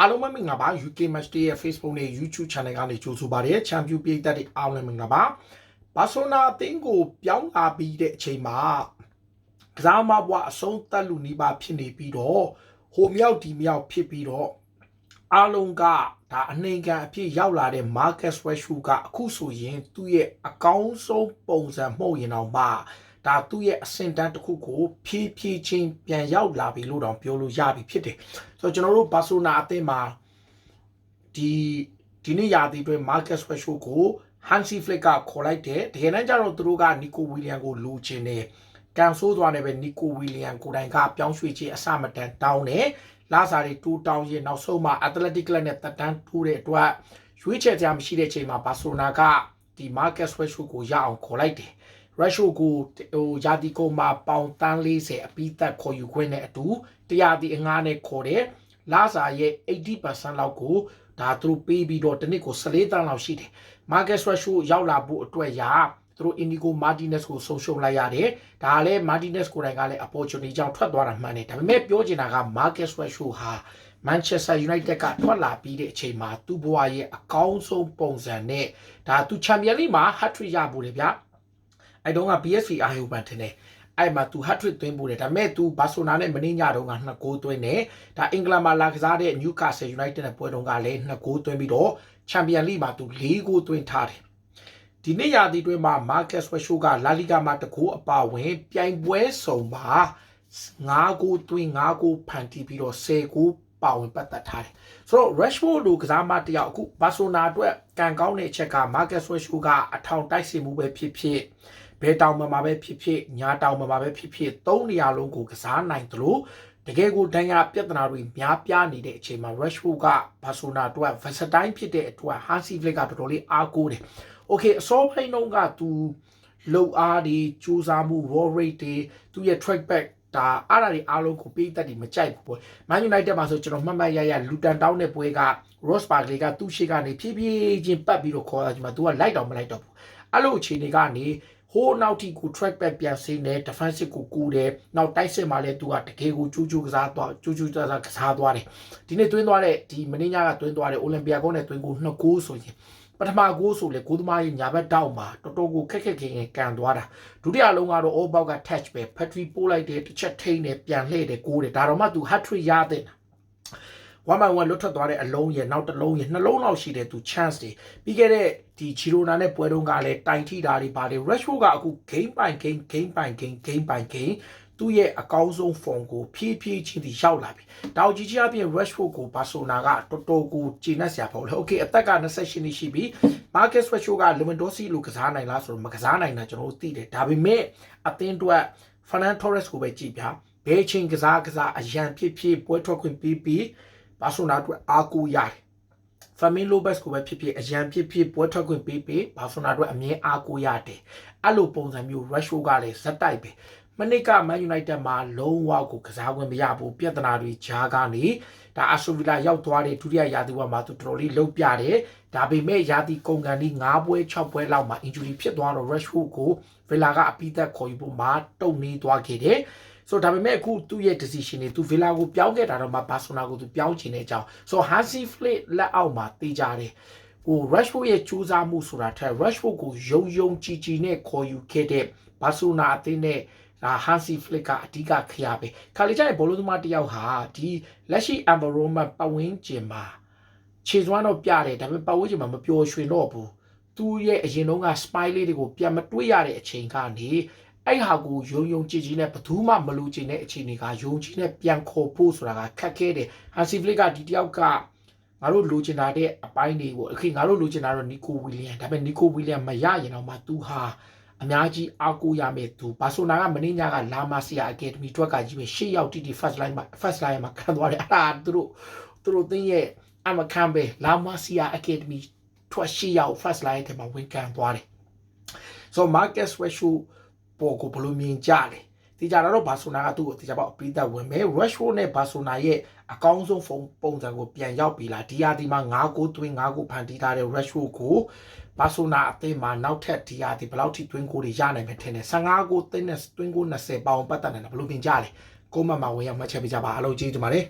အားလုံးပဲမင်္ဂလာပါ UK Match Day ရဲ့ Facebook နဲ့ YouTube Channel ကနေကြိုဆိုပါရစေချန်ပီယံပြည်သက်တွေအားလုံးမင်္ဂလာပါဘာဆိုနာအသင်းကိုပြောင်းလာပြီးတဲ့အချိန်မှာကစားမဘွားအဆုံးသတ်လူနီးပါးဖြစ်နေပြီးတော့ဟိုမြောက်ဒီမြောက်ဖြစ်ပြီးတော့အားလုံးကဒါအနှိမ်ခံအဖြစ်ရောက်လာတဲ့ Marcus Rashford ကအခုဆိုရင်သူ့ရဲ့အကောင်းဆုံးပုံစံမှုတ်ရင်တော့မှ ဒါသူ့ရဲ့အဆင့်တန်းတစ်ခုကိုဖြည်းဖြည်းချင်းပြန်ရောက်လာပြီလို့တောင်ပြောလို့ရပြီဖြစ်တယ်ဆိုတော့ကျွန်တော်တို့ဘာဆိုနာအသင်းမှာဒီဒီနေ့ရာသီအတွင်း Marcus Rashford ကို Hansi Flick ကခေါ်လိုက်တယ်တကယ်တမ်းကျတော့သူတို့က Nico William ကိုလိုချင်တယ်ကန်ဆိုးသွားတယ်ပဲ Nico William ကိုတိုင်ကပြောင်းရွှေ့ခြင်းအစမတန်တောင်းတယ်လာစာတွေတူတောင်းရင်နောက်ဆုံးမှာ Athletic Club နဲ့တက်တန်းထိုးတဲ့အတွက်ရွေးချယ်ကြမရှိတဲ့အချိန်မှာ Barcelona ကဒီ Marcus Rashford ကိုရအောင်ခေါ်လိုက်တယ် Rashford ကိုဟိုယာတီကုန်းမှာပေါင်တန်း40အပြီးသက်ခေါ်ယူခွင့်နဲ့အတူတရားတီအငားနဲ့ခေါ်တယ်လာစာရဲ့80%လောက်ကိုဒါသူတို့ပေးပြီးတော့တစ်နှစ်ကို14တန်းလောက်ရှိတယ် Marcus Rashford ရောက်လာဖို့အတွက်ရာသူတို့ Indigo Martinez ကိုဆုံးရှုံးလိုက်ရတယ်။ဒါလည်း Martinez ကိုယ်တိုင်ကလည်း opportunity ကြောင့်ထွက်သွားတာမှန်တယ်။ဒါပေမဲ့ပြောချင်တာက Marcus Rashford ဟာ Manchester United ကထွက်လာပြီးတဲ့အချိန်မှာသူ့ဘဝရဲ့အကောင်းဆုံးပုံစံနဲ့ဒါသူ Champions League မှာ hat-trick ရဖို့လေဗျာ။ အဲတုန်းက PSV အာယုံပန်တင်တယ်။အဲ့မှာ तू hat-trick သွင်းဖို့တယ်ဒါပေမဲ့ तू ဘာဆိုနာနဲ့မင်းညတုန်းက2ဂိုးသွင်းတယ်ဒါအင်္ဂလန်မှာလာကစားတဲ့ Newcastle United နဲ့ပွဲတုန်းကလည်း2ဂိုးသွင်းပြီးတော့ Champions League မှာ तू 4ဂိုးသွင်းထားတယ်ဒီနေ့ရာသီတွင်းမှာ Marcus Rashford ကလာလီဂါမှာတကူအပါဝင် ပြိုင်ပွဲစုံမှာ9ဂိုးသွင်း9ဂိုးဖန်တီးပြီးတော့10ဂိုး ပါဝင်ပတ်သက်ထားတယ်ဆိုတော့ Rashford လိုကစားမတယောက်အခု Barcelona အတွက်ကံကောင်းတဲ့အချက်က Marcus Rashford ကအထောင်တိုက်စီမှုပဲဖြစ်ဖြစ်ဘဲတောင်မှာပဲဖြစ်ဖြစ်ညာတောင်မှာပဲဖြစ်ဖြစ်သုံးနေရာလုံးကိုကစားနိုင်တယ်လို့တကယ်ကိုဒဏ်ရာပြဿနာတွေများပြားနေတဲ့အချိန်မှာ Rashford က Barcelona အတွက် versatile ဖြစ်တဲ့အတွက် Hansi Flick ကတော်တော်လေးအားကိုးတယ်။ Okay အစောပိုင်းတုန်းက तू လုံအားတွေစူးစမ်းမှု raw rate တွေသူရဲ့ track back ဒါအားရတွေအားလုံးကိုပေးတတ်တယ်မကြိုက်ဘူးပေါ့။ Man United မှာဆိုကျွန်တော်မှတ်မှတ်ရရလူတန်တောင်းတဲ့ပွဲက Ross Barkley ကသူ့ရှေ့ကနေဖြည်းဖြည်းချင်းပတ်ပြီးတော့ခေါ်တာဒီမှာ तू ကလိုက်တော့မလိုက်တော့ဘူး။အဲ့လိုအခြေအနေကနေဟိုးနောက်ထိကို track back ပြန်ဆင်းတယ် defensive ကိုကူတယ်နောက်တိုက်စစ်မှာလည်းသူကတကယ်ကိုကျူးကျူးကစားသွားကျူးကျူးကစားကစားသွားတယ်ဒီနေ့တွင်းသွားတဲ့ဒီမင်းညာကတွင်းသွားတဲ့ Olympia ကုန်းနဲ့တွင်းကိုနှစ်ကိုဆိုရင် ပထမဂိုးဆိုလေဂိုးသမားကြီးညာဘက်တောက်မှာတော်တော်ကိုခက်ခက်ခင်ခင်ကန်သွားတာဒုတိယလုံးကတော့ all bout က touch ပဲ Patrick ပို့လိုက်တယ်တစ်ချက်ထိန်းတယ်ပြန်လှည့်တယ်ကိုးတယ်ဒါတော့မှသူ hat trick ရတဲ့1 by 1လွတ်ထွက်သွားတဲ့အလုံးရဲ့နောက်တစ်လုံးရဲ့နှလုံးလောက်ရှိတဲ့သူ chance တွေပြီးခဲ့တဲ့ဒီချီရိုနာနဲ့ပွဲတုန်းကလည်းတိုင်ထိတာတွေပါတယ် Rashford ကအခု game by game game by game game by game သူ့ရဲ့အကောင်းဆုံး form ကိုဖြည်းဖြည်းချင်းဒီရောက်လာပြီ။တောင်ကြီးကြီးအပြင် Rashford ကို Barcelona ကတော်တော်ကိုကျေနပ်စရာပေါ့လေ။ Okay အသက်က28နှစ်ရှိပြီ။ Marcus Rashford က Lewandowski လိုကစားနိုင်လားဆိုတော့မကစားနိုင်တာကျွန်တော်တို့သိတယ်။ဒါပေမဲ့အသင်းအတွက် Fernan Torres ကိုပဲကြည့်ပြ။ဘယ်ချိန်ကစားကစားအရန်ဖြစ်ဖြစ်ပွဲထွက်ခွင့်ပြီးပြီးဘာဆိုနာအတွက်အားကိုးရတယ်ဖာမင်လိုဘက်ကိုပဲဖြစ်ဖြစ်အရန်ဖြစ်ဖြစ်ပွဲထွက်ခွင့်ပေးပေးဘာဆိုနာအတွက်အမြဲအားကိုးရတယ်အဲ့လိုပုံစံမျိုး Rashford ကလည်းဇက်တိုက်ပဲ မနစ်က Man United မှာလုံးဝကိုကစားခွင့်မရဘူးပြဿနာတွေကြားကနေဒါအဆိုဗီလာရောက်သွားတဲ့ဒုတိယရာသီဝမှာသူတော်တော်လေးလှုပ်ပြတယ်ဒါပေမဲ့ရာသီကုန်ကန်ဒီ9ပွဲ6ပွဲလောက်မှာ injury ဖြစ်သွားတော့ Rashford ကို Villa ကအပိသက်ခေါ်ယူဖို့မှာတုံနေသွားခဲ့တယ်ဆိုတော့ဒါပေမဲ့အခုသူ့ရဲ့ decision တွေသူ Villa ကိုပြောင်းခဲ့တာတော့မှ Barcelona ကိုသူပြောင်းချင်တဲ့အကြောင်းဆိုတော့ Hansi Flick လက်အောက်မှာတေးကြတယ်ဟို Rashford ရဲ့စူးစမ်းမှုဆိုတာထက် Rashford ကိုယုံယုံကြည်ကြည်နဲ့ခေါ်ယူခဲ့တဲ့ Barcelona အသင်းနဲ့ ဒါ Hansi Flick ကအဓိကခရပဲခါလီကျရဲ့ဘောလုံးသမားတယောက်ဟာဒီလက်ရှိ environment ပတ်ဝန်းကျင်မှာခြေစွမ်းတော့ပြတယ်ဒါပေမဲ့ပတ်ဝန်းကျင်မှာမပျော်ရွှင်တော့ဘူးသူ့ရဲ့အရင်တုန်းက spy လေးတွေကိုပြန်မတွေးရတဲ့အချိန်ကနေအဲ့ဟာကိုယုံယုံကြည်ကြည်နဲ့ဘယ်သူမှမလိုချင်တဲ့အခြေအနေကယုံကြည်နဲ့ပြန်ခေါ်ဖို့ဆိုတာကခက်ခဲတယ်ဟာစီဖလစ်ကဒီတယောက်ကငါတို့လိုချင်တာတဲ့အပိုင်းတွေပေါ့အခင်းငါတို့လိုချင်တာတော့နီကိုဝီလီယံဒါပေမဲ့နီကိုဝီလီယံမရရင်တော့မှသူဟာ အများကြီးအားကိုးရမယ်သူဘာဆိုနာကမင်းညာကလာမဆီယာအကယ်ဒမီတွက်ကကြီးပဲရှေ့ရောက်တီတီ first line မှာ first line မှာခံသွားတယ်အဲ့ဒါသူတို့သူတို့တင်းရဲ့အမခံပဲလာမဆီယာအကယ်ဒမီထွက်ရှေ့ရောက် first line ထဲမှာဝင်ကန်သွားတယ် so Marcus Rashford ပေါ်ကိုဘယ်လိုမြင်ကြလဲဒီကြတော့ဘာဆိုနာကသူ့ကိုဒီကြပေါ့အပိသက်ဝင်မယ် Rashford နဲ့ဘာဆိုနာရဲ့အကောင်းဆုံးဖုန်းပုံစံကိုပြန်ရောက်ပြီလားဒီဟာဒီမှာ9ကိုသွင်း9ကိုဖန်တီးထားတဲ့ Rashford ကို ဘာဆိုနာအသင်းမှာနောက်ထပ်ဒီဟာဒီဘယ်လောက်ထိသွင်းကိုတွေရနိုင်မယ်ထင်တယ်15ကိုသွင်းတဲ့သွင်းကို20ပေါင်ပတ်သက်နေတာဘယ်လိုမြင်ကြလဲကိုမမဝင်ရောက်မှတ်ချက်ပေးကြပါအားလုံးကျေးဇူးပါတယ်